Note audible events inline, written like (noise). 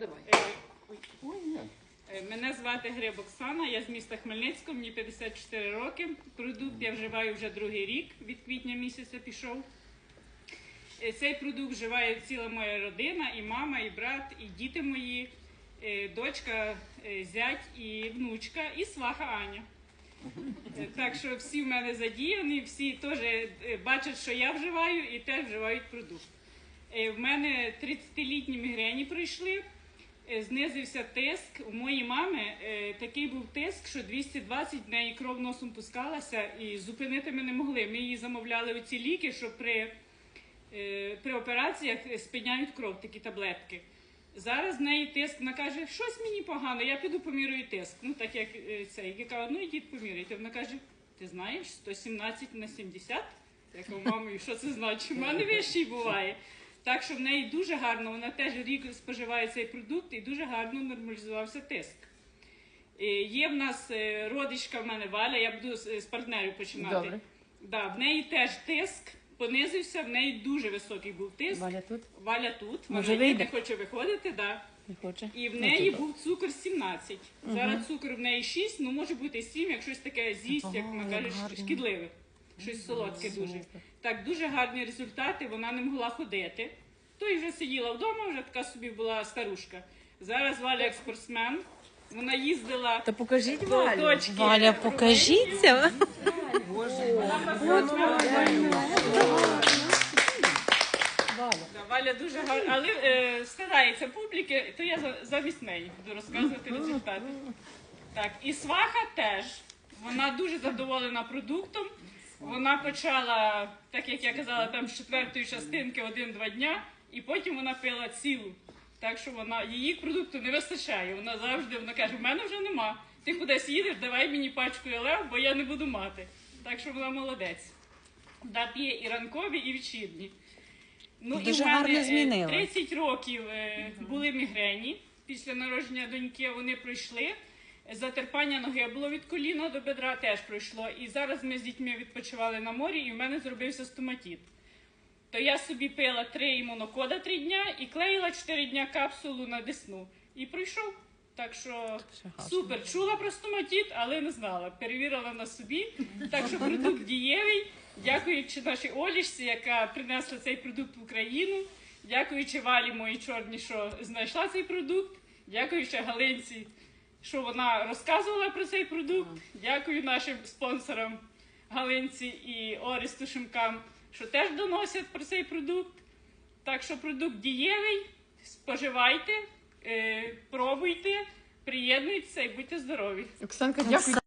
Давай. Е. Е, Мене звати Гриб Оксана, я з міста Хмельницького, мені 54 роки. Продукт я вживаю вже другий рік, від квітня місяця пішов. Е, Цей продукт вживає ціла моя родина, і мама, і брат, і діти мої, дочка, зять і внучка, і сваха Аня. Так що всі в мене задіяні, всі теж бачать, що я вживаю, і теж вживають продукт. В мене 30-літні мігрені пройшли. Е, Знизився тиск. У моєї мами е, такий був тиск, що 220 в неї кров носом пускалася і зупинити ми не могли. Ми їй замовляли оці ліки, що при, е, при операціях спиняють кров, такі таблетки. Зараз в неї тиск, вона каже, щось мені погано, я піду помірюю тиск. Ну так як це. Я кажу, ну йдіть поміряйте. Вона каже, ти знаєш, 117 на 70? Я кажу, мамо, і що це значить? У мене (laughs) вищий буває. Так що в неї дуже гарно, вона теж рік споживає цей продукт і дуже гарно нормалізувався тиск. Е, Є в нас е, родичка в мене Валя, я буду з партнерів починати. Добре. Да, в неї теж тиск понизився, в неї дуже високий був тиск. Валя тут Валя тут, Може, вона вийде? не хоче виходити, да. не хоче. І в Ну, неї тут. був цукор 17. Зараз цукор в неї 6, ну може бути 7, як щось таке з'їсть, як вона каже, шкідливе. Щось солодке дуже. Так, дуже гарні результати, вона не могла ходити. То й вже сиділа вдома, вже така собі була старушка. Зараз Валя як спортсмен. Вона їздила Та покажіть до Валю. точки. Валя, покажіться. Да, Валя дуже гарна, але е, старається публіки, то я за- замість неї буду розказувати результати. Так, і сваха теж. Вона дуже задоволена продуктом. Вона почала, так як я казала, там з четвертої частинки один-два дня, і потім вона пила цілу. Так що вона її продукту не вистачає. Вона завжди вона каже: в мене вже нема. Ти кудись їдеш, давай мені пачку елев, бо я не буду мати. Так що вона молодець. Да, п'є і ранкові, і вечірні. Ну, Дуже і в мене, гарно е, змінила. 30 років е, були мігрені. Після народження доньки вони пройшли. Затерпання ноги було від коліна до бедра теж пройшло. І зараз ми з дітьми відпочивали на морі, і в мене зробився стоматіт. То я собі пила три імунокода три дня і клеїла чотири дня капсулу на десну. І пройшов. Так що супер. Чула про стоматіт, але не знала. Перевірила на собі. Так що продукт дієвий. Дякуючи нашій Олішці, яка принесла цей продукт в Україну. Дякуючи Валі моїй чорній, що знайшла цей продукт. Дякуючи Галинці, що вона розказувала про цей продукт. Дякую нашим спонсорам Галинці і Орісту Шимкам, що теж доносять про цей продукт. Так що продукт дієвий, споживайте, е, пробуйте, приєднуйтеся і будьте здорові. Оксанка, дякую.